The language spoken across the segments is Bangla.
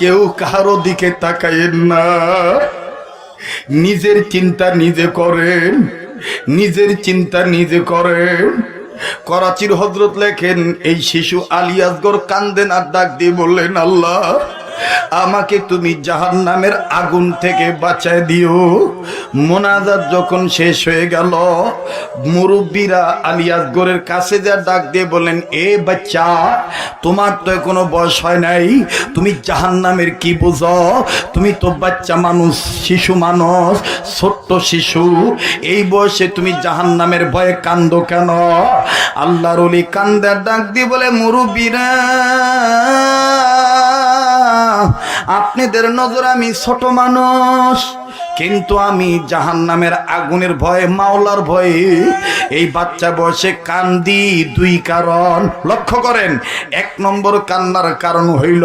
কেউ কারও দিকে তাকায়েন না। নিজের চিন্তা নিজে করেন, নিজের চিন্তা নিজে করেন। করাচির হজরত লেখেন, এই শিশু আলিয়াসগর কান্দেন আর ডাক দিয়ে বললেন, আল্লাহ আমাকে তুমি জাহান নামের আগুন থেকে বাঁচায় দিও। মোনাজাত যখন শেষ হয়ে গেল, মুরব্বীরা আলিয়াসগরের কাছে যা ডাক দিয়ে বলেন এ বাচ্চা, তোমার তো এখনও বয়স হয় নাই, তুমি জাহান নামের কি বুঝো? তুমি তো বাচ্চা মানুষ, শিশু মানুষ, ছোট্ট শিশু। এই বয়সে তুমি জাহান নামের ভয়ে কান্দো কেন? আল্লাহর কান্দার ডাক দিয়ে বলে, মুরব্বীরা আপনাদের নজর আমি ছোট মানুষ। কিন্তু আমি জাহান নামের আগুনের ভয়ে, মাওলার ভয়ে এই বাচ্চা বয়সে কান্দি দুই কারণ। লক্ষ্য করেন, এক নম্বর কান্নার কারণ হইল,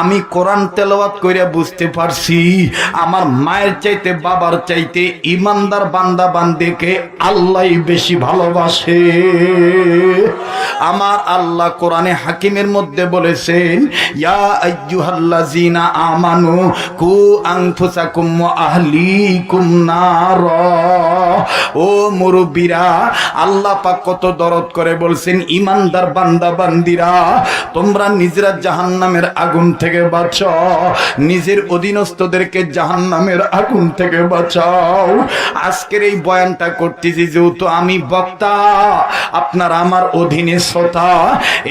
আমি কোরআন তেলাওয়াত কইরা বুঝতে পারছি, আমার মায়ের চাইতে বাবার চাইতে ইমানদার বান্দা বান্দিকে আল্লাহ বেশি ভালোবাসে। আমার আল্লাহ কোরআনে হাকিমের মধ্যে বলেছেন, ইয়া আইয়ুহাল্লাযিনা আমানু কু আনফুসাকুম ওয়া আহলিকুম নার। ও মুরব্বীরা, আল্লাহ পাক কত দরদ করে বলছেন, ইমানদার বান্দা বান্দিরা, তোমরা নিজেরা জাহান্নামের আগুন থেকে বাঁচো, নিজের অধীনস্থদেরকে জাহান্নামের আগুন থেকে বাঁচাও। আজকের এই বয়ানটা করতেছি যেহেতু আমি বক্তা, আপনার আমার অধীনে শ্রোতা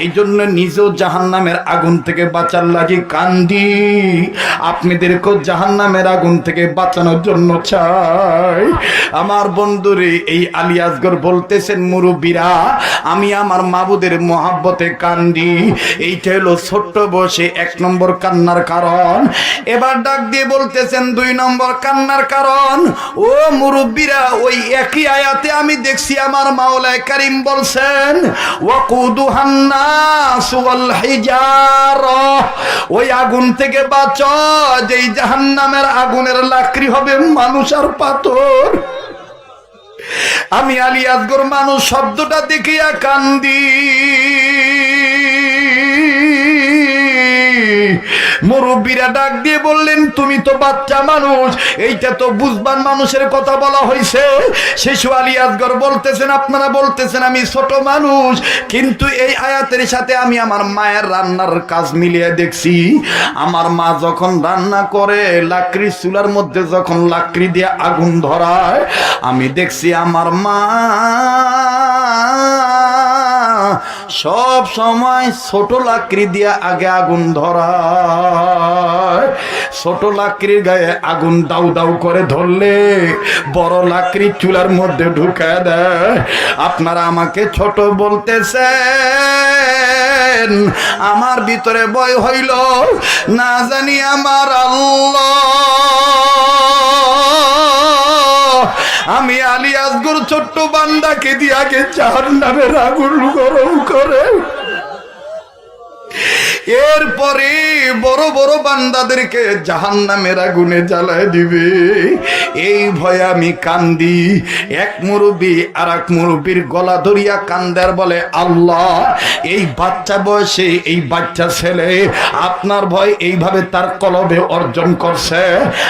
এই জন্য নিজেও জাহান্নামের আগুন থেকে বাঁচার লাগি কান্দি। আপনাদেরকেও জাহান্নামের আগুন থেকে বাঁচানোর জন্য চাই। আমার বন্ধুরে, এই আলী আসগর বলতেছেন মুরব্বীরা, আমি আমার মাবুদের মহাব্বতে কান্দি। এইটা হলো ছোট্ট বসে এক নম্বর কান্নার কারণ। এবার ডাক দিয়ে বলতেছেন দুই নম্বর কান্নার কারণ। ও মুরব্বীরা, ওই একই আয়াতে আমি দেখছি আমার মাওলায় কারিম বলছেন ওই আগুন থেকে বাঁচো, যেই জাহান্নামের আগুনের লাকড়ি হবে মানুষ আর পাথর। আমি আলী আসগর মানুষ শব্দটা দেখিয়া কান্দি। মুরব্বীরা ডাক দিয়ে বললেন, তুমি তো বাচ্চা মানুষ, এইটা তো বুঝবান মানুষের কথা বলা হয়েছে শিশু আলী আসগর বলতেছেন, আপনারা বলতেছেন আমি ছোট মানুষ, কিন্তু এই আয়াতের সাথে আমি আমার মায়ের রান্নার কাজ মিলিয়ে দেখছি। আমার মা যখন রান্না করে, লাকড়ি চুলার মধ্যে যখন লাকড়ি দিয়ে আগুন ধরায়, আমি দেখছি আমার মা সব সময় ছোট লাকড়ি দিয়ে আগে আগুন ধরায়। ছোট লাকড়ির গায়ে আগুন দাউ দাউ করে ধরলে বড় লাকড়ি চুলার মধ্যে ঢুকায় দেয়। আপনারা আমাকে ছোট বলতেছে আমার ভিতরে ভয় হইল, না জানি আমার আল্লাহ। আমি আলী আসগর ছোট্ট বান্দাকে দিয়ে আগে চার নামের আগুন গরম করে। এরপরে বড় বড় বান্দাদেরকে জাহান নামের আগুনে জ্বালায় দিবে। এই ভয়ে আমি কান্দি। এক মুরব্বী আর এক মুরব্বীর গলা ধরিয়া কান্দার বলে, আল্লাহ, এই বাচ্চা বয়সে এই বাচ্চা ছেলে আপনার ভয় এইভাবে তার কলবে অর্জন করছে।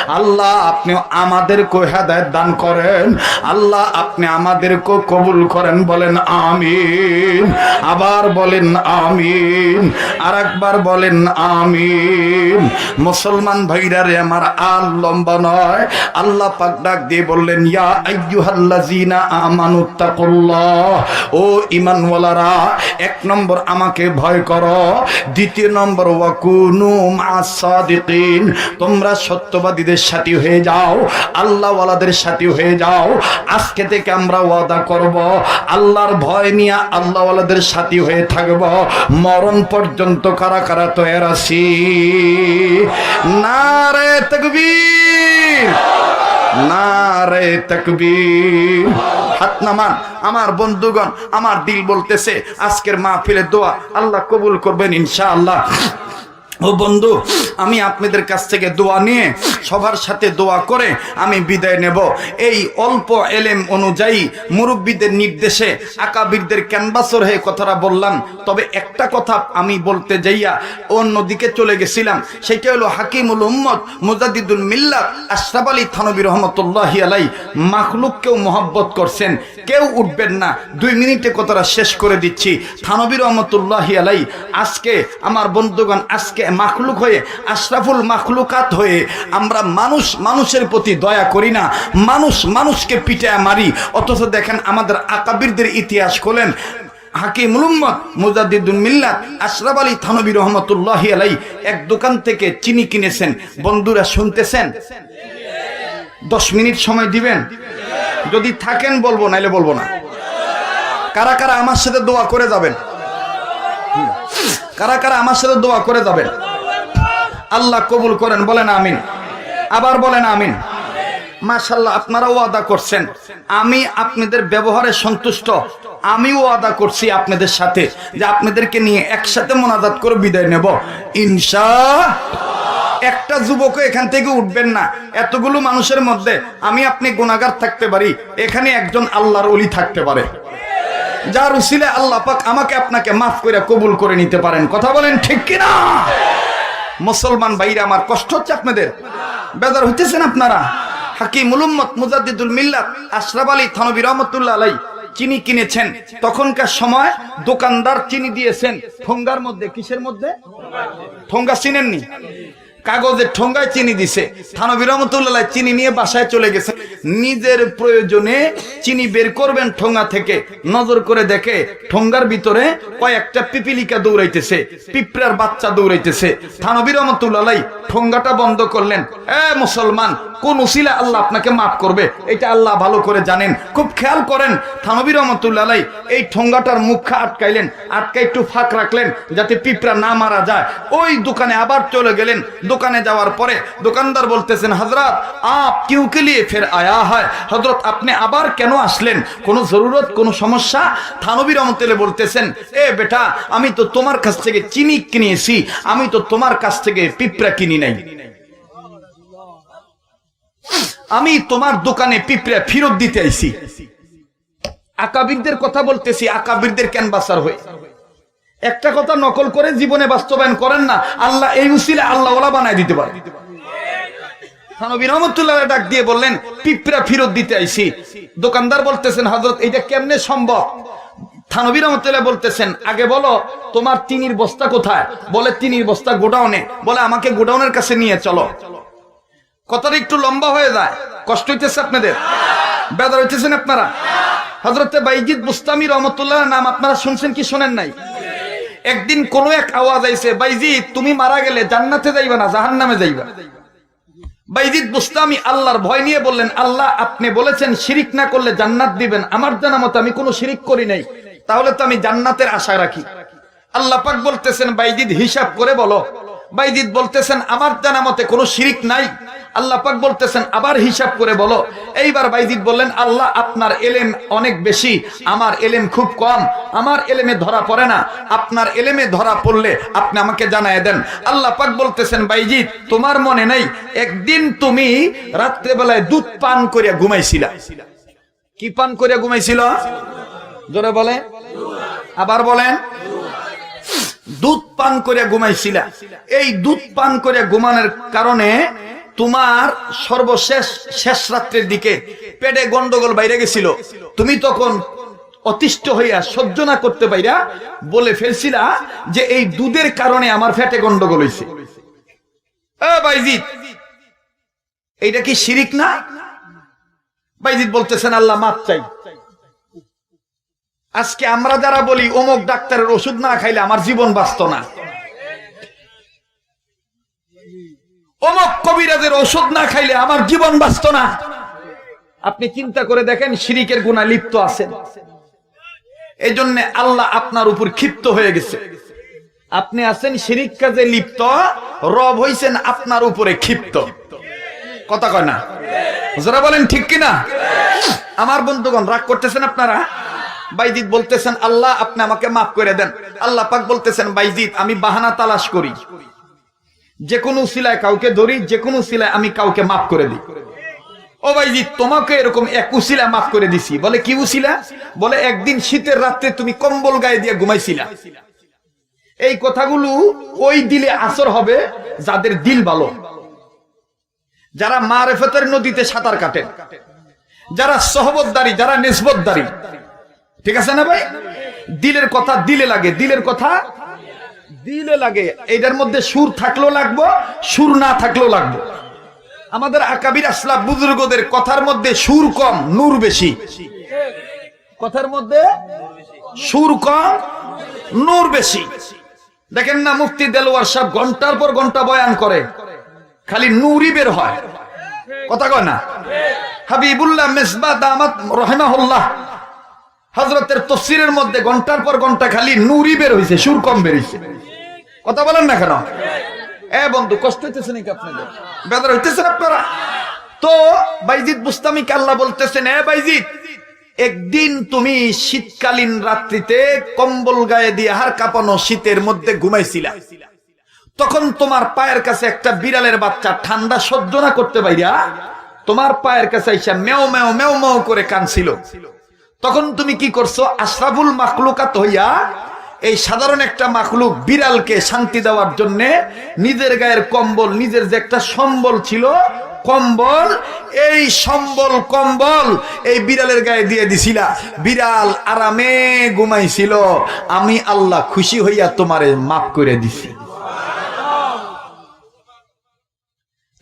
আল্লাহ, আপনি আমাদেরকে হেদায়ত দান করেন। আল্লাহ, আপনি আমাদেরকে কবুল করেন। বলেন, আমিন। আবার বলেন, আমিন। আর একবার বলেন, আমিন। মুসলমান ভাইরা রে, আমার আর লম্বা নয়। আল্লাহ পাক ডাক দিয়ে বললেন, ইয়া আইয়ুহাল্লাযিনা আমানুত্তাকুল্লাহ ও ঈমানওয়ালারা, এক নম্বর আমাকে ভয় করো, দ্বিতীয় নম্বর, ওয়াকুনু মা'আস সাদিকিন। তোমরা সত্যবাদীদের সাথী হয়ে যাও, আল্লাহওয়ালাদের সাথী হয়ে যাও। আজকে থেকে আমরা ওয়াদা করব, আল্লাহর ভয় নিয়ে আল্লাহওয়ালাদের সাথী হয়ে থাকব। মরণ পর্যন্ত কারা কারা তৈর আছি নারে তকবীর হাত নামান, আমার বন্ধুগণ, আমার দিল বলতেছে, আজকের মাহফিলের দোয়া আল্লাহ কবুল করবেন ইনশাআল্লাহ। ও বন্ধু, আমি আপনাদের কাছ থেকে দোয়া নিয়ে সবার সাথে দোয়া করে আমি বিদায় নেব। এই অল্প এলেম অনুযায়ী মুরব্বীদের নির্দেশে আকাবিরদের ক্যানভাসর হয়ে কথাটা বললাম। তবে একটা কথা আমি বলতে যাইয়া অন্যদিকে চলে গেছিলাম, সেটা হলো হাকিমুল উম্মদ মুজাদ্দিদুল মিল্লাত আশরাফ আলী থানবী রহমতুল্লাহি আলাই মাখলুককেও মহব্বত করছেন। কেউ উঠবেন না, দুই মিনিটে কথাটা শেষ করে দিচ্ছি। থানবী রহমতুল্লাহি আলাই আজকে আমার বন্ধুগণ, আজকে মাখলুক হয়ে, আশরাফুল মাখলুকাত হয়ে আমরা মানুষ, মানুষের প্রতি দয়া করি না। মানুষ মানুষকে পিটায় মারি। অথচ দেখেন আমাদের আকাবিরদের ইতিহাস খোলেন। হাকিম মুহাম্মদ মুজাদ্দিদুল মিল্লাত আশরাফ আলী থানবী রহমতুল্লাহি আলাই এক দোকান থেকে চিনি কিনেছেন। বন্ধুরা শুনতেছেন? দশ মিনিট সময় দিবেন? যদি থাকেন বলব, নাইলে বলব না। কারা কারা আমার সাথে দোয়া করে যাবেন। কারা কারা আমার সাথে দোয়া করে যাবেন? আল্লাহ কবুল করেন, বলেন আমিন। আবার বলেন আমিন। মাশাল্লাহ আপনারাও আদা করছেন। আমি আপনাদের ব্যবহারে সন্তুষ্ট। আমিও আদা করছি আপনাদের সাথে যে আপনাদেরকে নিয়ে একসাথে মোনাজাত করে বিদায় নেব। ইনশা একটা যুবক এখান থেকে উঠবেন না। এতগুলো মানুষের মধ্যে আমি আপনি গুণাগার থাকতে পারি। এখানে একজন আল্লাহর অলি থাকতে পারে। যার উসিলে আল্লাহ পাক আমাকে আপনাকে মাফ করে কবুল করে নিতে পারেন। কথা বলেন ঠিক কিনা? মুসলমান ভাইরা, আমার কষ্ট হচ্ছে আপনাদের। বেজার হইতেছেন আপনারা? হাকিম উলুম্মত মুজাদ্দিদুল মিল্লাত আশরাফ আলী থানবী রহমতুল্লাহ আলাই চিনি কিনেছেন, তখনকার সময় দোকানদার চিনি দিয়েছেন। ঠোঙ্গার মধ্যে, কিসের মধ্যে? ঠোঙ্গা চিনেননি? কাগজের ঠোঙ্গায় চিনি দিছে। থানবী রহমতুল্লাহ চিনি নিয়ে বাসায় চলে গেছে। নিজের প্রয়োজনে চিনি বের করবেন ঠোঙ্গা থেকে। নজর করে দেখে ঠোঙ্গার ভিতরে কয়েকটা পিপিলিকা দৌড়াইতেছে। পিঁপড়ার বাচ্চা দৌড়াইতেছে। থানবী রহমতুল্লাহ ঠোঙ্গাটা বন্ধ করলেন। এ মুসলমান, কোন উসিলা আল্লাহ আপনাকে মাফ করবে? এটা আল্লাহ ভালো করে জানেন। খুব খেয়াল করেন, থানবী রহমতুল্লাহ এই ঠোঙ্গাটার মুখা আটকাইলেন, আটকা একটু ফাঁক রাখলেন যাতে পিঁপড়া না মারা যায়। ওই দোকানে আবার চলে গেলেন। দোকানে যাওয়ার পরে দোকানদার বলতেছেন হজরত আপ কিউ কে লিয়ে ফের আয়া হয়? হজরত আপনি আবার কেন আসলেন? কোনো জরুরত, কোনো সমস্যা? থানবী রহমতুল্লাহ বলতেছেন, এ বেটা, আমি তো তোমার কাছ থেকে চিনি কিনেছি। আমি তো তোমার কাছ থেকে পিঁপড়া কিনি নাই। আমি তোমার দোকানে পিঁপড়া ফেরত দিতে আইছি। আকাবিরদের কথা বলতেছি, আকাবিরদের ক্যানভাসার হয়ে। একটা কথা নকল করে জীবনে বাস্তবায়ন করেন না, আল্লাহ এই উসিলে আল্লাহ ওলা বানায় দিতে পারে। ডাক দিয়ে বললেন, পিঁপড়া ফেরত দিতে আইছি। দোকানদার বলতেছেন, হজরত এটা কেমনে সম্ভব? থানবী রহমতুল্লাহ বলতেছেন, আগে বলো, তোমার তিনির বস্তা কোথায়? বলে, তিনির বস্তা গোডাউনে। বলে, আমাকে গোডাউনের কাছে নিয়ে চলো। কথাটা একটু লম্বা হয়ে যায়। কষ্ট হইতেছে আপনাদের? বেদর হইতেছেন আপনারা? হজরতে বাইজিদ বুস্তামি রহমতুল্লাহ নাম আপনারা শুনছেন কি শোনেন নাই? একদিন কোন এক আওয়াজ আইছে, বাইজিদ, তুমি মারা গেলে জান্নাতে যাইবা না জাহান নামে যাইবা? বাইজিদ বুস্তামি আল্লাহর ভয় নিয়ে বললেন, আল্লাহ, আপনি বলেছেন শিরিক না করলে জান্নাত দিবেন। আমার জানা মতো আমি কোনো শিরিক করি নাই। তাহলে তো আমি জান্নাতের আশা রাখি। আল্লাহ পাক বলতেছেন, বাইজিদ, হিসাব করে বলো। বাইজিদ বলতেছেন, আমার জানা মতে কোনো শিরিক নাই। আল্লাহ পাক বলতেছেন, আবার হিসাব করে বলো। এইবার বাইজিদ বললেন, আল্লাহ আপনার এলেম অনেক বেশি, আমার এলেম খুব কম। আমার এলেমে ধরা পড়ে না। আপনার এলেমে ধরা পড়লে আপনি আমাকে জানায় দেন। আল্লাহ পাক বলতেছেন, বাইজিদ, তোমার মনে নেই, একদিন তুমি রাত্রেবেলায় দুধ পান করিয়া ঘুমাইছিলা। কি পান করিয়া ঘুমাইছিল? জোরে বলে আবার বলেন। দুধ পান করে ঘুমাইছিলা। এই দুধ পান করে ঘুমানোর কারণে তোমার সর্বশেষ, শেষ রাত্রের দিকে পেটে গন্ডগোল বাইরে গেছিল। তুমি তখন অতিষ্ঠ হইয়া সহ্য না করতে পাইরা বলে ফেলছিলা যে এই দুধের কারণে আমার ফেটে গন্ডগোল হয়েছে বাইজিৎ এইটা কি শিরিক না? বাইজিৎ বলতেছেন, আল্লাহ মাপ চাই। আজকে আমরা যারা বলি, অমুক ডাক্তারের ওষুধ না খাইলে আমার জীবন বাঁচত না। অমুক কবিরাজের ওষুধ না খাইলে আমার জীবন বাঁচত না। আপনি চিন্তা করে দেখেন, শিরিকের গুণা লিপ্ত আছেন এই জন্য আল্লাহ আপনার উপর ক্ষিপ্ত হয়ে গেছে। আপনি আছেন শিরিক কাজে লিপ্ত, রব হইছেন আপনার উপরে ক্ষিপ্ত। কথা কয় না? যারা বলেন, ঠিক কিনা? আমার বন্ধুগণ, রাগ করতেছেন আপনারা? বাইজিদ বলতেছেন, আল্লাহ, আপনি আমাকে মাফ করে দেন। আল্লাহ পাক বলতেছেন, বাইজিদ, আমি বাহানা তালাশ করি। যে কোনো সিলায় কাউকে ধরি, যে কোনো সিলায় আমি কাউকে মাফ করে দিই। ও ভাইজি তোমাকে এরকম এক উসিলা মাফ করে দিছি। বলে, কি উসিলা? বলে, একদিন শীতের রাত্রে তুমি কম্বল গায়ে দিয়ে ঘুমাইছিলা। এই কথাগুলো ওই দিলে আসর হবে যাদের দিল ভালো। যারা মারেফতের নদীতে সাঁতার কাটেন যারা সহবতদারি, যারা নিসবতদারি ঠিক আছে না ভাই? দিলের কথা দিলে লাগে, দিলের কথা দিলে লাগে। এটার মধ্যে সুর থাকলেও লাগবো, সুর না থাকলেও লাগবে। আমাদের আকাবির আসলাম বুজুর্গদের কথার মধ্যে সুর কম, নূর বেশি। কথার মধ্যে সুর কম, নূর বেশি। দেখেন না, মুফতি দেলোয়ার সাহেব ঘণ্টার পর ঘণ্টা বয়ান করে। খালি নূরই বের হয়। কথা কয় না? হাবিবুল্লাহ মেসবা দামাত রহেমাহুল্লাহ হজরতের তফসিরের মধ্যে ঘণ্টার পর ঘণ্টা খালি নূরই বের হয়েছে সুর কম বেরিয়েছে কথা বলেন না কেন? এ বন্ধু, কষ্ট হইতেছে নাকি আপনাদের? বেদর হইতেছেন আপনারা? তো বাইজিদ বুস্তামি আল্লাহ বলতেছেন, এ বাইজিদ, একদিন তুমি শীতকালীন রাত্রিতে কম্বল গায়ে দিয়ে হার কাঁপানো শীতের মধ্যে ঘুমাইছিলা। তখন তোমার পায়ের কাছে একটা বিড়ালের বাচ্চা ঠান্ডা সহ্য না করতে পাইরা তোমার পায়ের কাছে মেও মেও মেও মেও করে কানছিল তখন তুমি কি করছ? আশরাফুল মাকলুকাত হইয়া এই সাধারণ একটা মাকলুক বিড়ালকে শান্তি দেওয়ার জন্য নিজের গায়ের কম্বল, নিজের যে একটা সম্বল ছিল, কম্বল, এই সম্বল, কম্বল এই বিড়ালের গায়ে দিয়ে দিছিলা। বিড়াল আরামে ঘুমাইছিল। আমি আল্লাহ খুশি হইয়া তোমারে মাফ করে দিছি।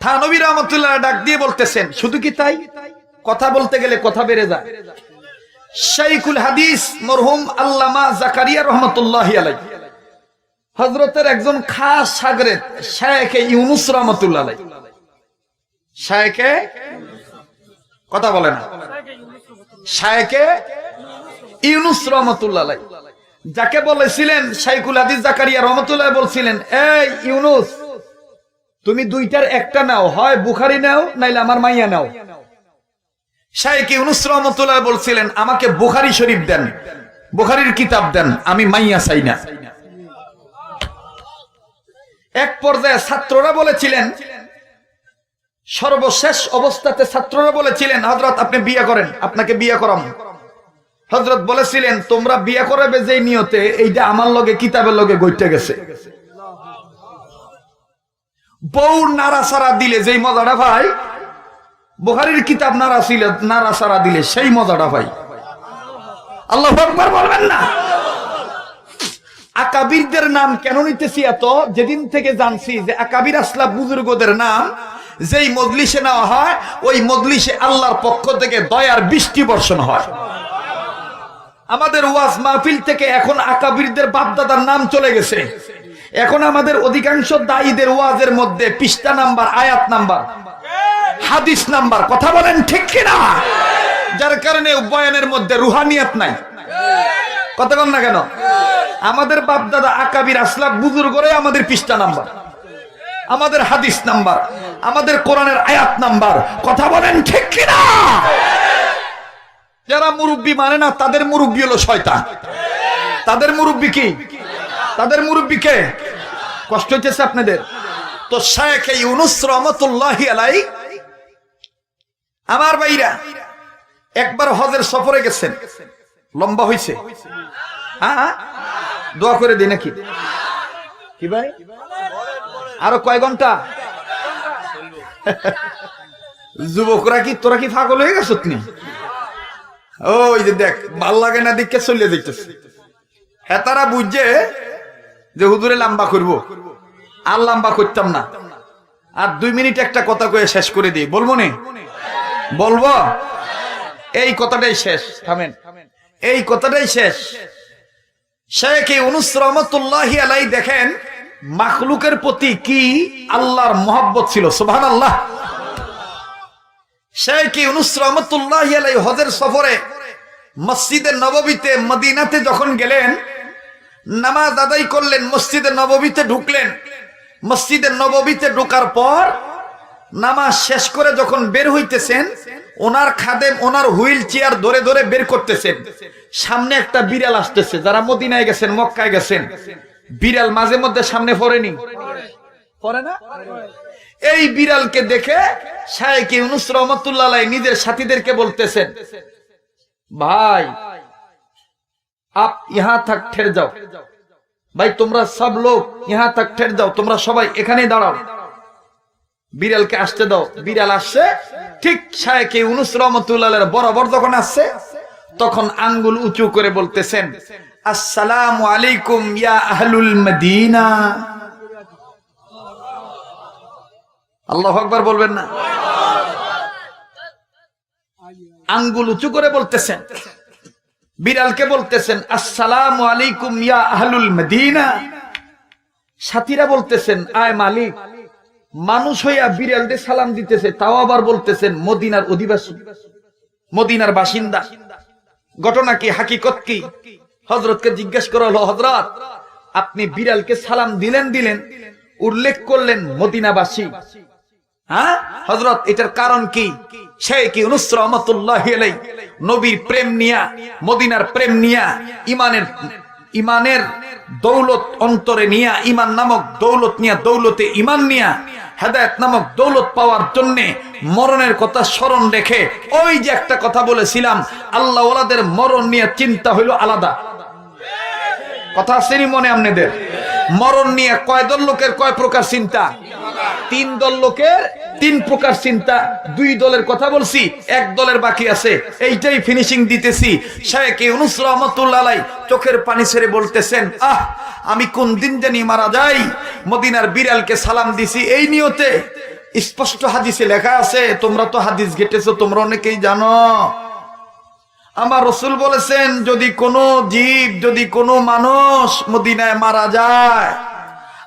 থানবী রহমতুল্লাহ ডাক দিয়ে বলতেছেন, শুধু কি তাই? কথা বলতে গেলে কথা বেড়ে যায়। শাইকুল হাদিস মরহুম আল্লামা জাকারিয়া রহমতুল্লাহ আলাই হজরতের একজন খাস সাগরেদ শায়েখে ইউনুস রহমতুল্লাহ আলাই শায়েখে? কথা বলে না শায়েখে ইউনুস রহমতুল্লাহ আলাই যাকে বলেছিলেন শাইকুল হাদিস জাকারিয়া রহমতুল্লাহ বলছিলেন, এই ইউনুস, তুমি দুইটার একটা নাও, হয় বুখারি নাও, নাইলে আমার মাইয়া নাও। শাইখ ইউনুস রহমতুল্লাহ বলছিলেন, আমাকে বুখারি শরীফ দেন, বুখারির কিতাব দেন, আমি মাইয়া চাই না। এক পর্যায়ে ছাত্ররা বলেছিলেন, সর্বশেষ অবস্থাতে ছাত্ররা বলেছিলেন হজরত আপনি বিয়ে করেন, আপনাকে বিয়ে করাম। হজরত বলেছিলেন, তোমরা বিয়ে করাবে যে নিয়তে, এইটা আমার লগে, কিতাবের লগে গইতে গেছে। বউ নাড়াচাড়া দিলে যেই মজাটা ভাই বুখারির কিতাব নাড়া ছিল নাড়াচাড়া দিলে সেই মজাটা ভাই আল্লাহ বলবেন না। আকাবিরদের নাম কেন নিতেছি এত? যেদিন থেকে জানছি যে আকাবির আসলা বুজুর্গদের নাম, যেই মজলিসে নেওয়া হয়, ওই মজলিসে আল্লাহর পক্ষ থেকে দয়ার বৃষ্টি বর্ষণ হয়। আমাদের ওয়াজ মাহফিল থেকে এখন আকাবিরদের বাপদাদার নাম চলে গেছে। এখন আমাদের অধিকাংশ দায়ীদের ওয়াজের মধ্যে পৃষ্ঠা নাম্বার, আয়াত নাম্বার। হাদিস নাম্বার, কথা বলেন ঠিক কিনা? যার কারণে বয়ানের মধ্যে রুহানিয়াত নাই। কথা বল না কেন? আমাদের বাপ দাদা আকাবির আসলাম বুজুর্গরে আমাদের পৃষ্ঠা নাম্বার। আমাদের হাদিস নাম্বার, আমাদের কোরআনের আয়াত নাম্বার, কথা বলেন ঠিক কিনা? যারা মুরব্বী মানে না, তাদের মুরব্বী হলো শয়তান। তাদের মুরব্বী কি? তাদের মুরব্বী কে? কষ্ট হইতেছে আপনাদের। তো শেখ ইউনুস রহমতুল্লাহ আলাই আমার ভাইরা, একবার হজের সফরে গেছেন। লম্বা হয়েছে হ্যাঁ দোয়া করে দিই নাকি? কি ভাই? আরও কয় ঘণ্টা? যুবকরা কি, তোরা কি ফাগল হয়ে গেছ তুমি ওই যে দেখ, ভালো লাগে না দিকে চলে যেতেছে হ্যাঁ তারা বুঝছে যে হুদুরে লম্বা করব। আর লম্বা করতাম না। আর দুই মিনিট একটা কথা কয়ে শেষ করে দিই। বলব নে? বলব? এই কথাটাই শেষ, থামেন। এই কথাটাই শেষ। শেখ অনুস রহমতুল্লাহ আলাই দেখেন, মাখলুকের প্রতি কি আল্লাহর মোহাব্বত ছিল সুবহান আল্লাহ শেখ অনুস রহমতুল্লাহ আলাই হজের সফরে মসজিদে নববীতে মদিনাতে যখন গেলেন, নামাজ আদায় করলেন, মসজিদে নববীতে ঢুকলেন। মসজিদে নববীতে ঢোকার পর নামাজ শেষ করে যখন বের হইতেছেন, ওনার খাদেম, ওনার হুইল চেয়ার ধরে ধরে বের করতেছেন। সামনে একটা বিড়াল আসতেছে, যারা মদিনায় গেছেন, মক্কায় গেছেন। বিড়াল মাঝে মধ্যে সামনে পড়েনি? না? এই বিড়ালকে দেখে শায়েক ইউনুস রহমতুল্লাহ নিজের সাথীদেরকে বলতেছেন, ভাই, আপ ইহা থাক ঠের যাও। ভাই, তোমরা সব লোক ইহা থাক ঠের যাও, তোমরা সবাই এখানেই দাঁড়াও। বিড়ালকে আসতে দাও। বিড়াল আসছে। ঠিক শায়েক ইউনুস রহমতুল্লাহ বরাবর যখন আসছে, তখন আঙ্গুল উঁচু করে বলতেছেন, আসসালামু আলাইকুম ইয়া আহলুল মদিনা। আল্লাহ আকবার বলবেন না। আঙ্গুল উঁচু করে বলতেছেন। বিড়ালকে বলতেছেন, আসসালাম আলাইকুম ইয়া আহলুল মদিনা। সাথীরা বলতেছেন, আয় মালিক মানুষ হইয়া বিড়ালকে সালাম দিতেছে, তাও আবার বলতেছেন, মদিনার অধিবাসী। মদিনার বাসিন্দা। ঘটনা কি, হাকিকত কি? হজরতকে জিজ্ঞেস করা হলো হজরত আপনি বিড়ালকে সালাম দিলেন দিলেন, উল্লেখ করলেন মদিনাবাসী। হ্যাঁ? হজরত এটার কারণ কি? সে কি রহমতুল্লাহ নবীর প্রেম নিয়া, মদিনার প্রেম নিয়া ইমানের ইমানের দৌলত অন্তরে নিয়া ইমান নামক দৌলত নিয়া, দৌলতে ইমান নিয়া হেদায়ত নামক দৌলত পাওয়ার জন্য মরণের কথা স্মরণ রেখে ওই যে একটা কথা বলেছিলাম, আল্লাহ ওলাদের মরণ নিয়ে চিন্তা হইল আলাদা। কথা আসেনি মনে আপনাদের? মরণ নিয়ে কয় দল লোকের কয় প্রকার চিন্তা? তিন দল লোকের তিন প্রকার চিন্তা, দুই দলের কথা বলছি, এক দলের বাকি আছে। এইটাই ফিনিশিং দিতেছি। শায়েক ইউনুস রহমতুল্লাহ চোখের পানি ছেড়ে বলতেছেন, আহ, আমি কোন দিন জানি মারা যাই। মদিনার বিড়ালকে সালাম দিছি এই নিয়তে। স্পষ্ট হাদিসে লেখা আছে, তোমরা তো হাদিস ঘেটেছো, তোমরা অনেকেই জানো। আমার রসুল বলেছেন, যদি কোনো জীব, যদি কোনো মানুষ মদিনায় মারা যায়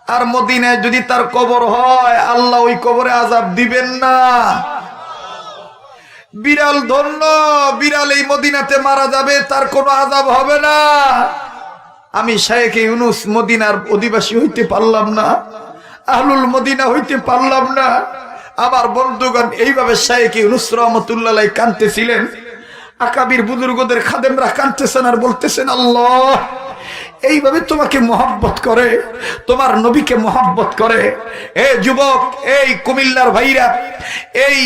আর মদিনায় যদি তার কবর হয়, আল্লাহ ওই কবরে আজাব দিবেন না। বিড়াল ধন্য, বিড়াল এই মদিনাতে মারা যাবে, তার কোনো আজাব হবে না। আমি শায়েখ ইউনুস মদিনার অধিবাসী হইতে পারলাম না, আহলুল মদিনা হইতে পারলাম না। আমার বন্ধুগণ এইভাবে শায়েখ ইউনুস রহমতুল্লাহ কানতেছিলেন আকাবির বুজুর্গদের খাদেমরা কানতেছেন আর বলতেছেন, আল্লাহ এইভাবে তোমাকে মহাব্বত করে তোমার নবীকে মহাব্বত করে। এ যুবক এই কুমিল্লার ভাইরা এই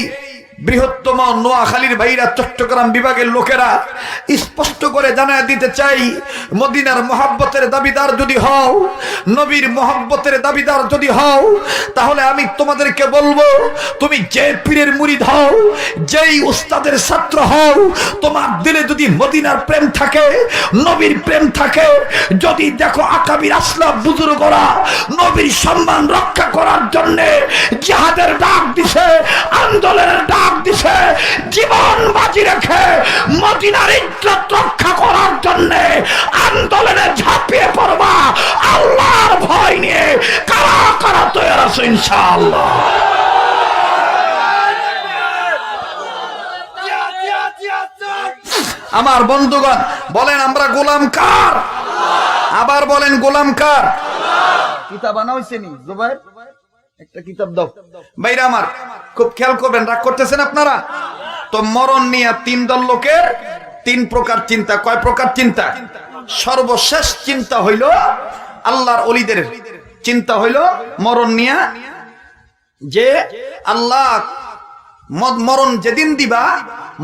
বৃহত্তম নোয়াখালীর ভাইরা চট্টগ্রাম বিভাগের লোকেরা স্পষ্ট করে জানায় দিতে চাই, মদিনার মোহাব্বতের দাবিদার যদি হও, নবীর মোহাব্বতের দাবিদার যদি হও, তাহলে আমি তোমাদেরকে বলব, তুমি যে পীরের মুরিদ হও, যেই উস্তাদের ছাত্র হও, তোমার দিলে যদি মদিনার প্রেম থাকে, নবীর প্রেম থাকে, যদি দেখো আকাবির আসলাম বুজুর্গরা নবীর সম্মান রক্ষা করার জন্যে জিহাদের ডাক দিছে, আন্দোলনের ডাক দিছে, জীবন বাজি রেখে মদিনার ইজ্জত রক্ষা করার জন্য আন্দোলনে ঝাঁপিয়ে পড়বা, আল্লাহর ভয় নিয়ে কারা কারা তৈরি আছে ইনশাআল্লাহ। আমার বন্ধুগণ, বলেন আমরা গোলাম কার? আবার বলেন গোলাম কার? কিতাব আনা হয়েছে নি, জুবাইর? একটা কিতাব দাও। বাইরে আমার, খুব খেয়াল করবেন, রাগ করতেছেন আপনারা? তো মরণ নিয়ে তিন দল লোকের তিন প্রকার চিন্তা। কয় প্রকার চিন্তা? সর্বশেষ চিন্তা হইল, আল্লাহর অলিদের চিন্তা হইল মরণ নিয়া যে আল্লাহ মরণ যেদিন দিবা,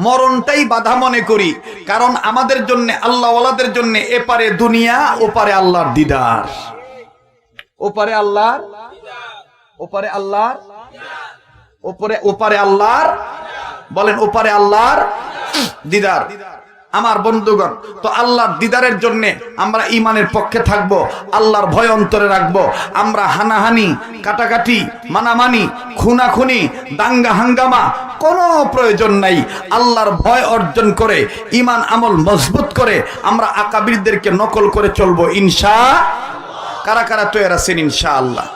মরণটাই বাধা মনে করি। কারণ আমাদের জন্য আল্লাহ ওলাদের জন্য এপারে দুনিয়া, ওপারে আল্লাহর দিদার। ওপারে আল্লাহর ওপারে আল্লাহর? ওপরে ওপারে আল্লাহর? বলেন, ওপারে আল্লাহর দিদার। আমার বন্ধুগণ, তো আল্লাহর দিদারের জন্য আমরা ইমানের পক্ষে থাকব, আল্লাহর ভয় অন্তরে রাখব। আমরা হানাহানি, কাটাকাটি, মানামানি, খুনাখুনি, দাঙ্গা হাঙ্গামা কোনো প্রয়োজন নাই। আল্লাহর ভয় অর্জন করে ইমান আমল মজবুত করে আমরা আকাবিরদেরকে নকল করে চলবো, ইনশা কারা কারা তৈরি আছেন, ইনশা আল্লাহ।